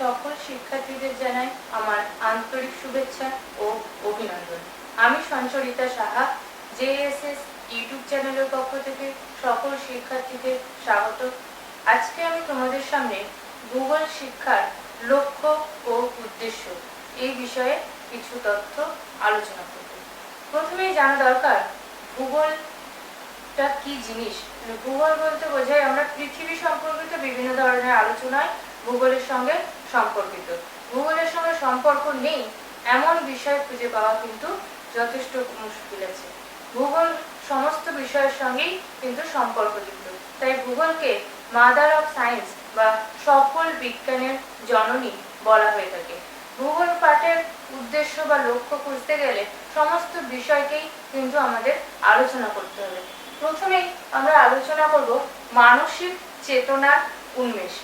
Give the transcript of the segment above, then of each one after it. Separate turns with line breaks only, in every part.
সকল শিক্ষার্থীদের জানাই আমার আন্তরিক শুভেচ্ছা ও অভিনন্দন। আমি সঞ্চরিতা সাহা জেএসএস ইউটিউব চ্যানেলের পক্ষ থেকে সকল শিক্ষার্থীদের স্বাগত। আজকে আমি তোমাদের সামনে ভূগোল শিক্ষার লক্ষ্য ও উদ্দেশ্য এই বিষয়ে কিছু তথ্য আলোচনা করব। প্রথমেই জানা দরকার ভূগোলটা কি জিনিস? ভূগোল বলতে বোঝায় আমরা পৃথিবী সম্পর্কিত বিভিন্ন ধরনের আলোচনায় ভূগোলের সঙ্গে সম্পর্কিত। ভূগোলের সঙ্গে সম্পর্ক নেই, এমন বিষয় খুঁজে পাওয়া কিন্তু যথেষ্ট মুশকিল আছে। ভূগোল সমস্ত বিষয়ের সঙ্গেই কিন্তু সম্পর্কযুক্ত। তাই ভূগোলকে মাদার অফ সায়েন্স বা সকল বিজ্ঞানের জননী বলা হয়ে থাকে। ভূগোল পাঠের উদ্দেশ্য বা লক্ষ্য খুঁজতে গেলে সমস্ত বিষয়কেই কিন্তু আমাদের আলোচনা করতে হবে। প্রথমেই আমরা আলোচনা করব মানসিক চেতনার উন্মেষ।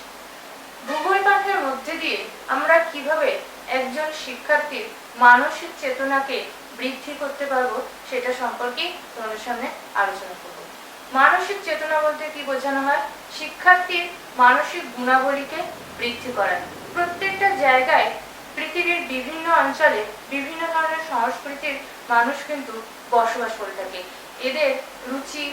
ভূগোল পাঠের মধ্যে দিয়ে আমরা কীভাবে একজন শিক্ষার্থীর মানসিক চেতনাকে বৃদ্ধি করতে পারব সেটা সম্পর্কে তোমাদের সামনে আলোচনা করব। মানসিক চেতনা বলতে কি বোঝানো হয়? শিক্ষার্থীর মানসিক গুণাবলীকে বৃদ্ধি করা। প্রত্যেকটা জায়গায় পৃথিবীর বিভিন্ন অঞ্চলে বিভিন্ন ধরনের সংস্কৃতির মানুষ কিন্তু বসবাস করে থাকে। এদের রুচি,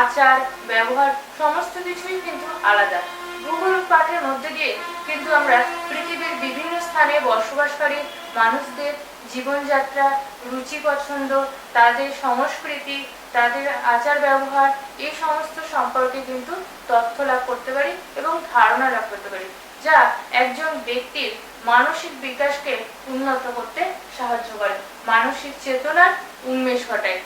আচার, ব্যবহার, সমস্ত কিছুই কিন্তু আলাদা। ভূগোল পাঠের মধ্যে দিয়ে কিন্তু আমরা পৃথিবীর বিভিন্ন স্থানে বসবাসকারী মানুষদের জীবনযাত্রা, রুচি পছন্দ, তাদের সংস্কৃতি, তাদের আচার ব্যবহার, এই সমস্ত সম্পর্কে কিন্তু তথ্য লাভ করতে পারি এবং ধারণা লাভ করতে পারি, যা একজন ব্যক্তির মানসিক বিকাশকে উন্নত করতে সাহায্য করে, মানসিক চেতনার উন্মেষ ঘটায়।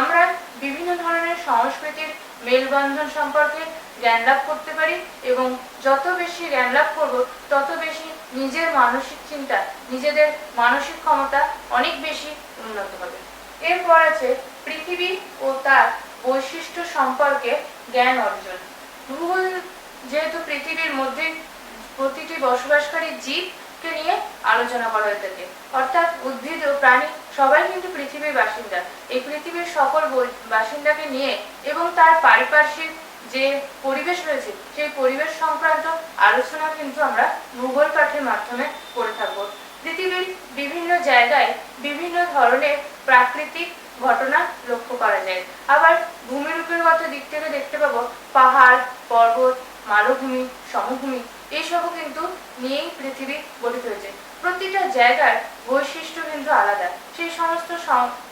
আমরা বিভিন্ন ধরনের সংস্কৃতির মেলবন্ধন সম্পর্কে জ্ঞান লাভ করতে পারি এবং যত বেশি জ্ঞান লাভ করব, তত বেশি নিজের মানসিক চিন্তা, নিজেদের মানসিক ক্ষমতা অনেক বেশি উন্নত হবে। এরপর আছে পৃথিবী ও তার বৈশিষ্ট্য সম্পর্কে জ্ঞান অর্জন। ভূগোল যেহেতু পৃথিবীর মধ্যে প্রতিটি বসবাসকারী জীবকে নিয়ে আলোচনা করা হয়ে থাকে, অর্থাৎ উদ্ভিদ ও প্রাণী সবাই কিন্তু পৃথিবীর বাসিন্দা। এই পৃথিবীর সকল বাসিন্দাকে নিয়ে এবং তার পারিপার্শ্বিক যে পরিবেশ রয়েছে, সেই পরিবেশ সংক্রান্ত আলোচনা কিন্তু আমরা ভূগোল পাঠের মাধ্যমে করে থাকব। পৃথিবীর বিভিন্ন জায়গায় বিভিন্ন ধরনের প্রাকৃতিক ঘটনা লক্ষ্য করা যায়। আবার ভূমিরূপেরগত দিক থেকে দেখতে পাবো, পাহাড়, পর্বত, মালভূমি, সমভূমি, এইসবও কিন্তু নিয়েই পৃথিবী গঠিত হয়েছে। প্রতিটা জায়গার বৈশিষ্ট্য কিন্তু আলাদা। সেই সমস্ত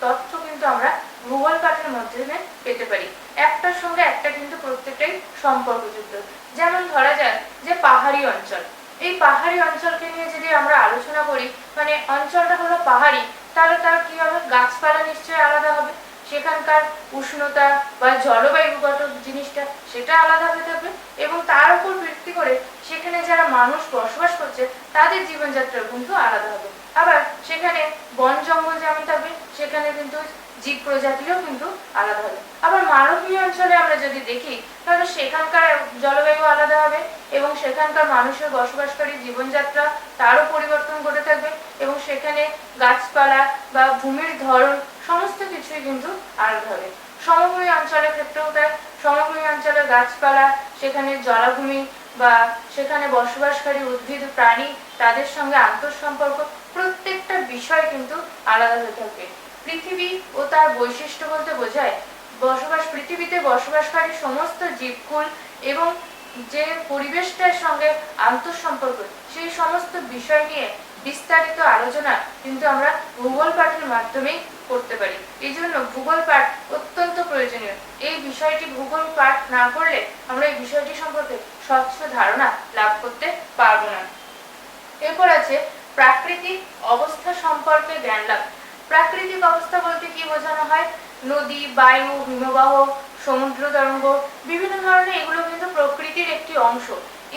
তথ্য কিন্তু আমরা ভূগোল পাঠের মাধ্যমে পেতে পারি। একটার সঙ্গে একটা কিন্তু প্রত্যেকটাই সম্পর্কযুক্ত। যেমন ধরা যাক যে পাহাড়ি অঞ্চল। এই পাহাড়ি অঞ্চলকে নিয়ে যদি আমরা আলোচনা করি মানে অঞ্চলটা হলো পাহাড়ি, তাহলে তার কি হবে? গাছপালা নিশ্চয়ই আলাদা হবে। সেখানকার উষ্ণতা বা জলবায়ুগত জিনিসটা সেটা আলাদা হয়ে থাকবে এবং তার উপর ভিত্তি করে সেখানে যারা মানুষ বসবাস করছে, তাদের জীবনযাত্রা কিন্তু আলাদা হবে। আবার সেখানে বন জঙ্গল যেমন থাকবে, সেখানে কিন্তু জীব প্রজাতিও কিন্তু আলাদা হবে। আবার মালভূমি অঞ্চলে আমরা যদি দেখি, তাহলে সেখানকার জলবায়ু আলাদা হবে এবং সেখানকার মানুষের বসবাসকারী জীবনযাত্রা তারও পরিবর্তন ঘটে থাকবে এবং সেখানে গাছপালা বা ভূমির ধরন কিছুই কিন্তু আলাদা হবে সমভূমি অঞ্চলের ক্ষেত্রেও তাই। সমভূমি অঞ্চলের গাছপালা, সেখানে জলাভূমি বা সেখানে বসবাসকারী উদ্ভিদ, প্রাণী, তাদের সঙ্গে আন্তঃসম্পর্ক প্রত্যেকটা বিষয় কিন্তু আলাদা হয়ে থাকবে পৃথিবী ও তার বৈশিষ্ট্য বলতে বোঝায়, বসবাস, পৃথিবীতে বসবাসকারী সমস্ত জীবকুল এবং যে পরিবেশটার সঙ্গে আন্তঃসম্পর্ক, সেই সমস্ত বিষয় নিয়ে বিস্তারিত আলোচনা কিন্তু আমরা ভূগোল পাঠের মাধ্যমেই করতে পারি। এই জন্য ভূগোল পাঠ অত্যন্ত প্রয়োজনীয়। এই বিষয়টি ভূগোল পাঠ না করলে আমরা এই বিষয়টি সম্পর্কে স্বচ্ছ ধারণা লাভ করতে পারব না। এরপর আছে প্রাকৃতিক অবস্থা সম্পর্কে জ্ঞান লাভ। প্রাকৃতিক অবস্থা বলতে কি বোঝানো হয়? নদী, বায়ু, হিমবাহ, সমুদ্র তরঙ্গ, বিভিন্ন ধরনের এগুলো কিন্তু প্রকৃতির একটি অংশ।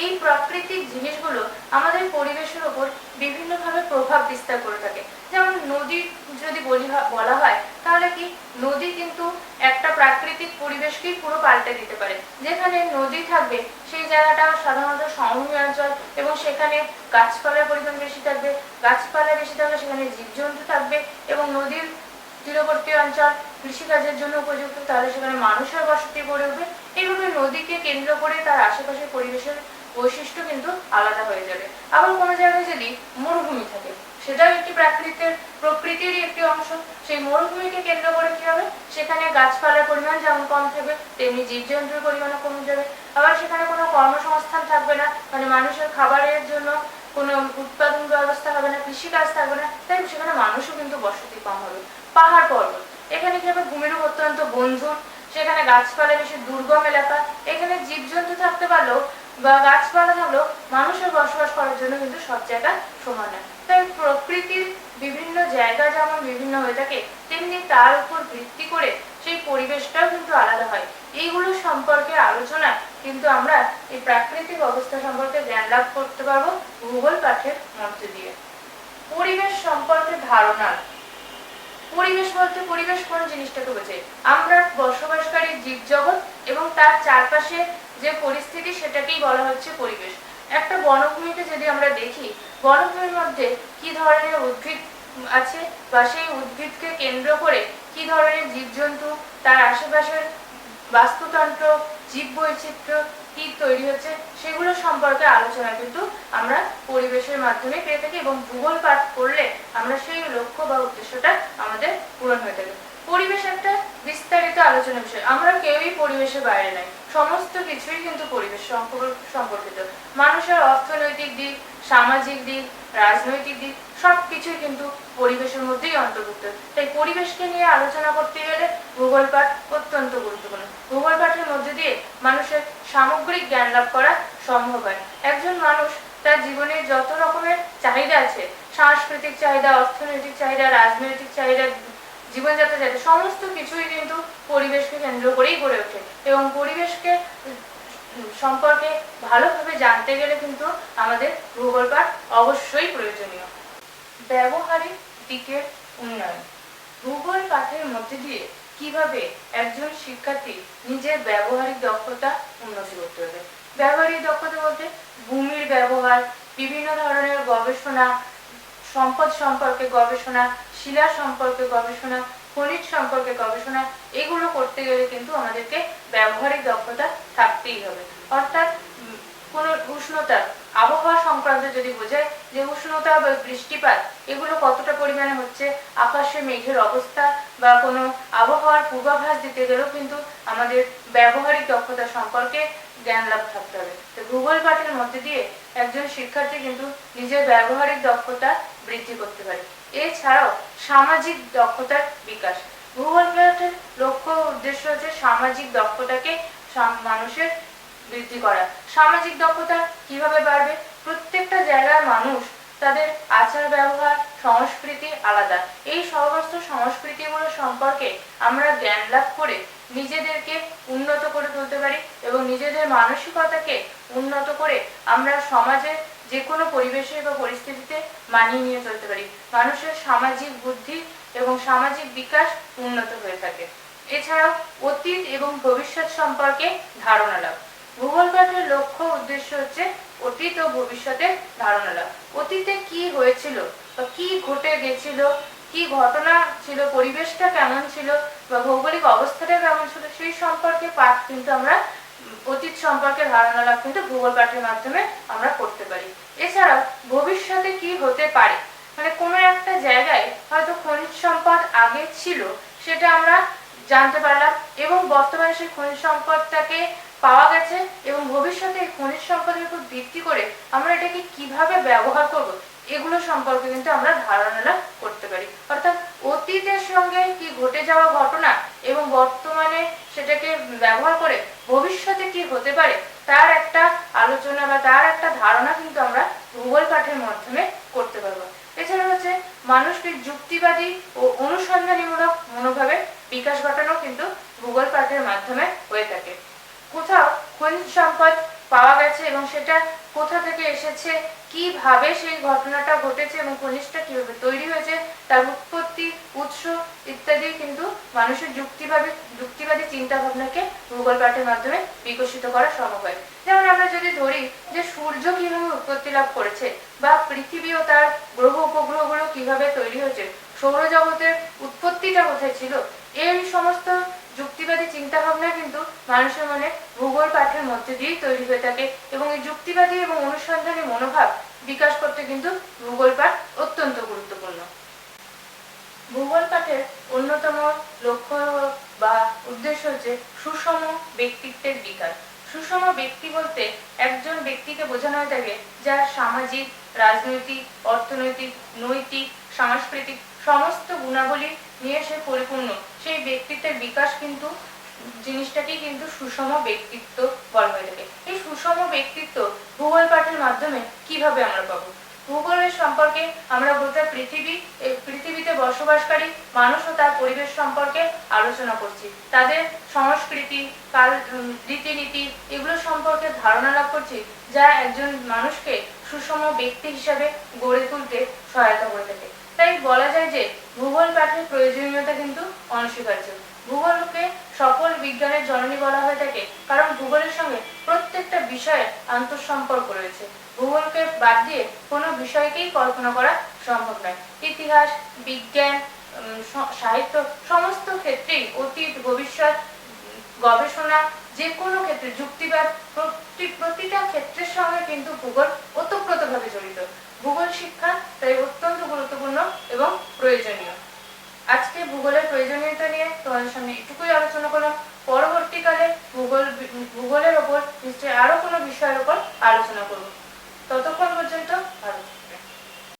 এই প্রাকৃতিক জিনিসগুলো আমাদের পরিবেশের ওপর বিভিন্নভাবে প্রভাব বিস্তার করে থাকে। যেমন নদী যদি বলি বলা হয়, তাহলে কি নদী কিন্তু একটা প্রাকৃতিক পরিবেশকেই পুরো পাল্টে দিতে পারে। যেখানে নদী থাকবে, সেই জায়গাটা সাধারণত সমভূমি অঞ্চল এবং সেখানে গাছপালার পরিমাণ বেশি থাকবে। গাছপালা বেশি থাকলে সেখানে জীবজন্তু থাকবে এবং নদীর তীরবর্তী অঞ্চল কৃষিকাজের জন্য উপযুক্ত, তাহলে সেখানে মানুষের বসতি গড়ে উঠবে। এইভাবে নদীকে কেন্দ্র করে তার আশেপাশের পরিবেশের বৈশিষ্ট্য কিন্তু আলাদা হয়ে যাবে। আবার কোনো জায়গায় যদি মরুভূমি থাকে, সেটাও একটি প্রাকৃতিক প্রকৃতিরই একটি অংশ। সেই মরুভূমিকে কেন্দ্র করে কি হবে? সেখানে গাছপালার পরিমাণ যেমন কম থাকবে, তেমনি জীবজন্তুর পরিমাণও কমে যাবে। আবার সেখানে কোনো কর্মসংস্থান থাকবে না মানে মানুষের খাবারের জন্য কোনো উৎপাদন ব্যবস্থা হবে না, কৃষিকাজ থাকবে না, তাই সেখানে মানুষও কিন্তু বসতি কম হবে। পাহাড় পর্বত, এখানে কি হবে? ভূমিরূপ অত্যন্ত বন্ধুর সেখানে গাছপালা বেশি দুর্গম এলাকা, এখানে জীবজন্তু থাকতে পারলেও বা গাছপালা থাকলেও মানুষের বসবাস করার জন্য কিন্তু সব জায়গা সমান নয়। তাই প্রকৃতির বিভিন্ন জায়গা যেমন বিভিন্ন হয়ে থাকে, তেমনি তার উপর ভিত্তি করে সেই পরিবেশটাও কিন্তু আলাদা হয়। এইগুলো সম্পর্কে আলোচনায় কিন্তু আমরা এই প্রাকৃতিক অবস্থা সম্পর্কে জ্ঞান লাভ করতে পারব ভূগোল পাঠের মধ্যে দিয়ে। পরিবেশ সম্পর্কে ধারণা। পরিবেশ বলতে পরিবেশ কোন জিনিসটাকে বোঝে আমরা বসবাসকারী জীবজগৎ এবং তার চারপাশে যে পরিস্থিতি সেটাকেই বলা হচ্ছে পরিবেশ। একটা বনভূমিতে যদি আমরা দেখি, বনভূমির মধ্যে কি ধরনের উদ্ভিদ আছে বা সেই উদ্ভিদকে কেন্দ্র করে কি ধরনের জীবজন্তু, তার আশেপাশের বাস্তুতন্ত্র জীব বৈচিত্র্য কি তৈরি হচ্ছে, সেগুলো সম্পর্কে আলোচনা কিন্তু আমরা পরিবেশের মাধ্যমে পেয়ে থাকি এবং ভূগোল পাঠ করলে আমরা সেই লক্ষ্য বা উদ্দেশ্যটা আমাদের পূরণ হয়ে থাকে পরিবেশ একটা বিস্তারিত আলোচনা বিষয়। আমরা কেউই পরিবেশের বাইরে নাই। সমস্ত কিছুই কিন্তু পরিবেশ সম্পর্কিত। মানুষের অর্থনৈতিক দিক, সামাজিক দিক, রাজনৈতিক দিক, সবকিছুই কিন্তু পরিবেশের মধ্যেই অন্তর্ভুক্ত। তাই পরিবেশকে নিয়ে আলোচনা করতে গেলে ভূগোল পাঠ অত্যন্ত গুরুত্বপূর্ণ। ভূগোল পাঠের মধ্যে দিয়ে মানুষের সামগ্রিক জ্ঞান লাভ করা সম্ভব হয়। একজন মানুষ তার জীবনের যত রকমের চাহিদা আছে, সাংস্কৃতিক চাহিদা, অর্থনৈতিক চাহিদা, রাজনৈতিক চাহিদা জীবনযাত্রা চাহিদা সমস্ত কিছুই কিন্তু পরিবেশকে কেন্দ্র করেই গড়ে ওঠে। এবং পরিবেশকে সম্পর্কে ভালোভাবে জানতে গেলে কিন্তু আমাদের ভূগোল পাঠ অবশ্যই প্রয়োজনীয়। ব্যবহারিক দিকের উন্নয়ন। ভূগোল পাঠের মধ্যে দিয়ে কীভাবে একজন শিক্ষার্থী নিজের ব্যবহারিক দক্ষতা উন্নতি করতে হবে ব্যবহারিক দক্ষতা বলতে ভূমির ব্যবহার, বিভিন্ন ধরনের গবেষণা সম্পদ সম্পর্কে গবেষণা, শিলা সম্পর্কে গবেষণা, খনিজ সম্পর্কে গবেষণা, এগুলো করতে গেলে কিন্তু আমাদেরকে ব্যবহারিক দক্ষতা থাকতেই হবে। অর্থাৎ কোনো উষ্ণতা, আবহাওয়া সংক্রান্ত যদি বোঝায় যে উষ্ণতা বা বৃষ্টিপাত, এগুলো কতটা পরিমাণে হচ্ছে, আকাশে মেঘের অবস্থা বা কোনো আবহাওয়ার পূর্বাভাস দিতে গেলেও কিন্তু আমাদের ব্যবহারিক দক্ষতা সম্পর্কে জ্ঞান লাভ থাকতে হবে। তো ভূগোল পাঠের মধ্যে দিয়ে একজন শিক্ষার্থী কিন্তু নিজের ব্যবহারিক দক্ষতা বৃদ্ধি করতে পারে। এছাড়াও সামাজিক দক্ষতার বিকাশ। ভূগোল বিভাগের লক্ষ্য উদ্দেশ্য হচ্ছে সামাজিক দক্ষতাকে মানুষের বৃদ্ধি করা। সামাজিক দক্ষতা কীভাবে বাড়বে? প্রত্যেকটা জায়গার মানুষ তাদের আচার ব্যবহার, সংস্কৃতি আলাদা। এই সমস্ত সংস্কৃতিগুলো সম্পর্কে আমরা জ্ঞান লাভ করে নিজেদেরকে উন্নত করে তুলতে পারি এবং নিজেদের মানসিকতাকে উন্নত করে আমরা সমাজে যে কোনো পরিবেশে বা পরিস্থিতিতে মানিয়ে নিয়ে চলতে পারি। মানুষের সামাজিক বুদ্ধি এবং সামাজিক বিকাশ উন্নত হয়ে থাকে। এছাড়াও অতীত এবং ভবিষ্যৎ সম্পর্কে ধারণা লাভ। ভূগোল পাঠের লক্ষ্য উদ্দেশ্য হচ্ছে অতীত ও ভবিষ্যতের লাভ। অতীতে কি হয়েছিল বা কি ঘটে গেছিল, কি ঘটনা ছিল, পরিবেশটা কেমন ছিল বা ভৌগোলিক অবস্থাটা কেমন ছিল, সেই সম্পর্কে পাঠ কিন্তু আমরা, অতীত সম্পর্কে ধারণা লাভ কিন্তু ভূগোল পাঠের মাধ্যমে আমরা করতে পারি। এছাড়াও ভবিষ্যতে কি হতে পারে? মানে কোনো একটা জায়গায় হয়তো খনিজ সম্পদ আগে ছিল, সেটা আমরা জানতে পারলাম এবং বর্তমানে সেই খনিজ সম্পদটাকে পাওয়া গেছে এবং ভবিষ্যতে এই খনিজ সম্পদের উপর ভিত্তি করে আমরা এটাকে কীভাবে ব্যবহার করব, এগুলো সম্পর্কে কিন্তু আমরা ধারণা করতে পারি। অর্থাৎ অতীতের সঙ্গে কি ঘটে যাওয়া ঘটনা এবং বর্তমানে সেটাকে ব্যবহার করে ভবিষ্যতে কি হতে পারে, তার একটা আলোচনা বা তার একটা ধারণা কিন্তু আমরা ভূগোল পাঠের মাধ্যমে করতে পারব। এছাড়া হচ্ছে মানুষকে যুক্তিবাদী ও অনুসন্ধানীমূলক মনোভাবে বিকাশ ঘটানো কিন্তু ভূগোল পাঠের মাধ্যমে হয়ে থাকে। কোথাও খনিজ সম্পদ পাওয়া গেছে এবং সেটা কোথা থেকে এসেছে, কীভাবে সেই ঘটনাটা ঘটেছে এবং খনিজটা কীভাবে তৈরি হয়েছে, তার উৎপত্তি, উৎস ইত্যাদি কিন্তু মানুষের যুক্তিভাবে, যুক্তিবাদী চিন্তা ভাবনাকে ভূগোল পাঠের মাধ্যমে বিকশিত করা সম্ভব হয়। যেমন আমরা যদি ধরি যে সূর্য কীভাবে উৎপত্তি লাভ করেছে বা পৃথিবী ও তার গ্রহ উপগ্রহগুলো কীভাবে তৈরি হয়েছে, সৌরজগতের উৎপত্তিটা কোথায় ছিল, এই সমস্ত চিন্তা ভাবনা কিন্তু মানুষের মনে ভূগোল পাঠের মধ্যে দিয়েই তৈরি হয়ে থাকে এবং এই যুক্তিবাদী এবং অনুসন্ধানী মনোভাব বিকাশ করতে কিন্তু ভূগোল পাঠ অত্যন্ত গুরুত্বপূর্ণ। ভূগোল পাঠের অন্যতম লক্ষ্য বা উদ্দেশ্য হচ্ছে সুষম ব্যক্তিত্বের বিকাশ। সুষম ব্যক্তি বলতে একজন ব্যক্তিকে বোঝানো হয়ে থাকে যার সামাজিক, রাজনৈতিক, অর্থনৈতিক, নৈতিক, সাংস্কৃতিক সমস্ত গুণাবলী নিয়ে সে পরিপূর্ণ। সেই ব্যক্তিত্বের বিকাশ কিন্তু জিনিসটাকেই কিন্তু সুষম ব্যক্তিত্ব বলা হয়ে থাকে। এই সুষম ব্যক্তিত্ব ভূগোল পাঠের মাধ্যমে কীভাবে আমরা পাবো? ভূগোলের সম্পর্কে আমরা গোটা পৃথিবী পৃথিবীতে বসবাসকারী মানুষ ও তার পরিবেশ সম্পর্কে আলোচনা করছি। তাদের সংস্কৃতি, কাল রীতিনীতি এগুলো সম্পর্কে ধারণা লাভ করছি, যা একজন মানুষকে সুষম ব্যক্তি হিসাবে গড়ে তুলতে সহায়তা করে থাকে। তাই বলা যায় যে ভূগোল পাঠের প্রয়োজনীয়তা কিন্তু অনস্বীকার্য ভূগোলকে সকল বিজ্ঞানের জননী বলা হয়ে থাকে কারণ ভূগোলের সঙ্গে প্রত্যেকটা বিষয়ের আন্তঃসম্পর্ক রয়েছে। ভূগোলকে বাদ দিয়ে কোনো বিষয়কেই কল্পনা করা সম্ভব নয়। ইতিহাস, বিজ্ঞান সাহিত্য সমস্ত ক্ষেত্রেই অতীত, ভবিষ্যৎ, গবেষণা যে কোনো ক্ষেত্রে, যুক্তিবাদ প্রতি, প্রতিটা ক্ষেত্রের সঙ্গে কিন্তু ভূগোল ওতপ্রোতভাবে জড়িত। ভূগোল শিক্ষা তাই অত্যন্ত গুরুত্বপূর্ণ এবং প্রয়োজনীয়। আজকে ভূগোলের প্রয়োজনীয়তা নিয়ে তোমাদের সামনে এটুকুই আলোচনা করলাম। পরবর্তীকালে ভূগোল ভূগোলের ওপর নিশ্চয়ই আরও কোনো বিষয়ের ওপর আলোচনা করব। ততক্ষণ পর্যন্ত ভালো